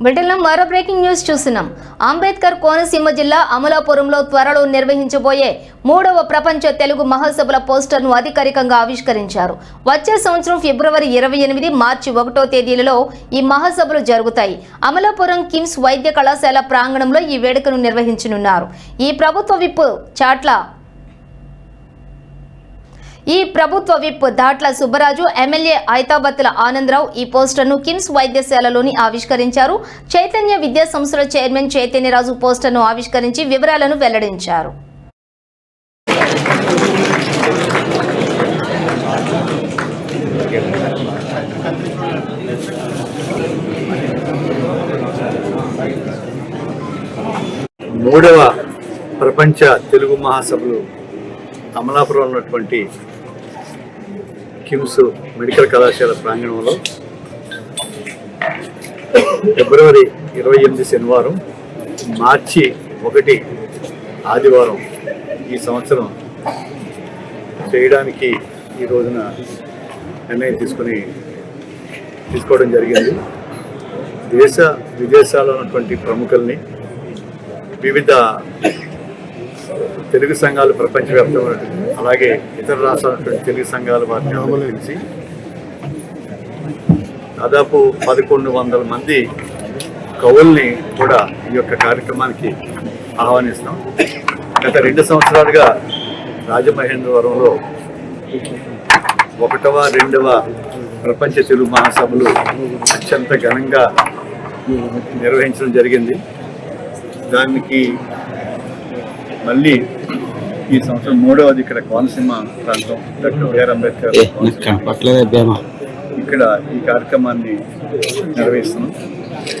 బ్రిటన్లో మరో breaking news చూస్తున్నాం. అంబేద్కర్ కోనసీమ జిల్లా అమలాపురంలో త్వరలో నిర్వహించబోయే మూడవ ప్రపంచ తెలుగు మహాసభల పోస్టర్ను అధికారికంగా ఆవిష్కరించారు. వచ్చే సంవత్సరం ఫిబ్రవరి ఇరవై ఎనిమిది మార్చి ఒకటో తేదీలలో ఈ మహాసభలు జరుగుతాయి. అమలాపురం కిమ్స్ వైద్య కళాశాల ప్రాంగణంలో ఈ వేడుకను నిర్వహించనున్నారు. ఈ ప్రభుత్వ విప్ చాట్ల ఈ ప్రభుత్వ విప్ దాట్ల సుబ్బరాజు ఎమ్మెల్యే ఐతాబత్తుల ఆనందరావు ఈ పోస్టర్ను కిమ్స్ వైద్యశాలలోని ఆవిష్కరించారు. చైతన్య విద్యా సంస్థల చైర్మన్ చైతన్యరాజు పోస్టర్ను ఆవిష్కరించి వివరాలను వెల్లడించారు. మూడవ ప్రపంచ తెలుగు మహాసభలు అమలాపురంలో ఉన్నటువంటి కిమ్స్ మెడికల్ కళాశాల ప్రాంగణంలో ఫిబ్రవరి ఇరవై ఎనిమిది శనివారం మార్చి ఒకటి ఆదివారం ఈ సంవత్సరం చేయడానికి ఈ రోజున నిర్ణయం తీసుకుని తీసుకోవడం జరిగింది. దేశ విదేశాల్లో ఉన్నటువంటి ప్రముఖుల్ని వివిధ తెలుగు సంఘాలు ప్రపంచవ్యాప్తంగా అలాగే ఇతర రాష్ట్రాల తెలుగు సంఘాలు వారిని ఆహ్వానించి దాదాపు పదకొండు వందల మంది కవుల్ని కూడా ఈ యొక్క కార్యక్రమానికి ఆహ్వానిస్తాం. గత రెండు సంవత్సరాలుగా రాజమహేంద్రవరంలో ఒకటవ రెండవ ప్రపంచ తెలుగు మహాసభలు అత్యంత ఘనంగా నిర్వహించడం జరిగింది. దానికి మళ్ళీ ఈ సంవత్సరం మూడవది ఇక్కడ కోనసీమ ప్రాంతం డాక్టర్ బిఆర్ అంబేద్కర్ ఇక్కడ ఈ కార్యక్రమాన్ని నిర్వహిస్తున్నాం.